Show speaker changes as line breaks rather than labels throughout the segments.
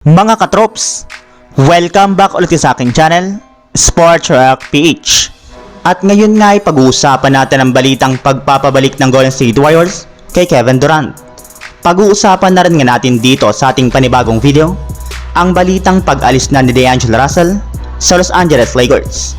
Mga katrops, welcome back ulit sa aking channel, Sports Rock PH. At ngayon nga ay pag-uusapan natin ang balitang pagpapabalik ng Golden State Warriors kay Kevin Durant. Pag-uusapan na rin nga natin dito sa ating panibagong video, ang balitang pag-alis na ni D'Angelo Russell sa Los Angeles Lakers.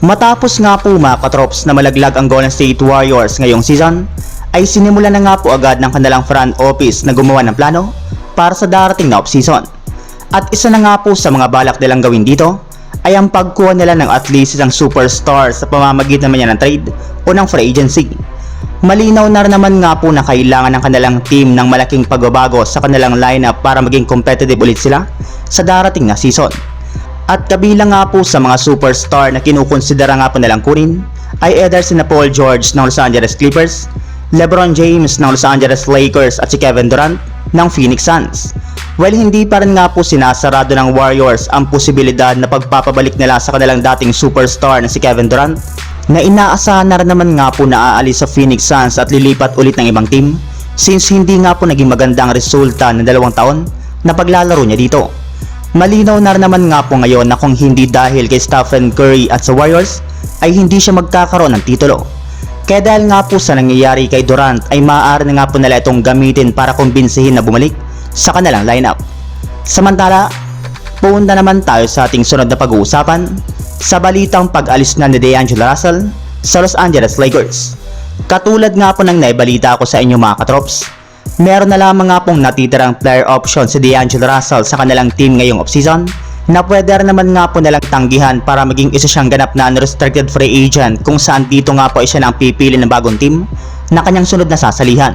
Matapos nga po mga katrops na malaglag ang Golden State Warriors ngayong season, ay sinimula na nga po agad ng kanilang front office na gumawa ng plano para sa darating na off-season. At isa na nga po sa mga balak nilang gawin dito ay ang pagkuha nila ng at least isang superstar sa pamamagitan naman niya ng trade o ng free agency. Malinaw na naman nga po na kailangan ng kanilang team ng malaking pagbabago sa kanilang lineup para maging competitive ulit sila sa darating na season. At kabilang nga po sa mga superstar na kinukonsidera nga po nilang kunin ay either sina Paul George ng Los Angeles Clippers, LeBron James ng Los Angeles Lakers at si Kevin Durant ng Phoenix Suns. Well, hindi pa rin nga po sinasarado ng Warriors ang posibilidad na pagpapabalik nila sa kanilang dating superstar na si Kevin Durant na inaasahan na rin naman nga po na aalis sa Phoenix Suns at lilipat ulit ng ibang team since hindi nga po naging magandang resulta ng dalawang taon na paglalaro niya dito. Malinaw na naman nga po ngayon na kung hindi dahil kay Stephen Curry at sa Warriors ay hindi siya magkakaroon ng titulo. Kaya dahil nga po sa nangyayari kay Durant ay maaari na nga po nila itong gamitin para kumbinsihin na bumalik sa kanilang lineup. Samantala, punta naman tayo sa ating sunod na pag-uusapan sa balitang pag-alis na ni D'Angelo Russell sa Los Angeles Lakers. Katulad nga po ng naibalita ko sa inyo mga katrops, meron na lamang nga pong natitirang player option si D'Angelo Russell sa kanilang team ngayong offseason na pwede rin naman nga po nalang tanggihan para maging isa siyang ganap na unrestricted free agent kung saan dito nga po siya nang pipili ng bagong team na kanyang sunod na sasalihan.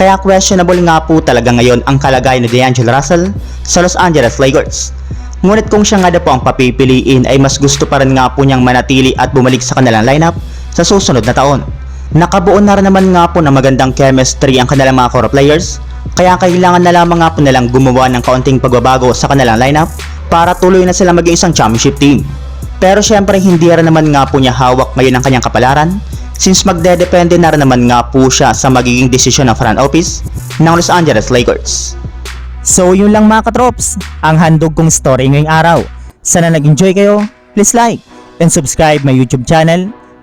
Kaya questionable nga po talaga ngayon ang kalagay ni D'Angelo Russell sa Los Angeles Lakers. Ngunit kung siya nga na po ang papipiliin ay mas gusto pa rin nga po niyang manatili at bumalik sa kanilang lineup sa susunod na taon. Nakabuo na rin naman nga po ng magandang chemistry ang kanilang mga core players, kaya kailangan na lamang nga po nilang gumawa ng kaunting pagbabago sa kanilang lineup para tuloy na sila maging isang championship team. Pero syempre hindi rin naman nga po niya hawak ngayon ang kanyang kapalaran since magdedepende na rin naman nga po siya sa magiging desisyon ng front office ng Los Angeles Lakers.
So yun lang mga katrops, ang handog kong story ngayong araw. Sana nag-enjoy kayo, please like and subscribe my YouTube channel,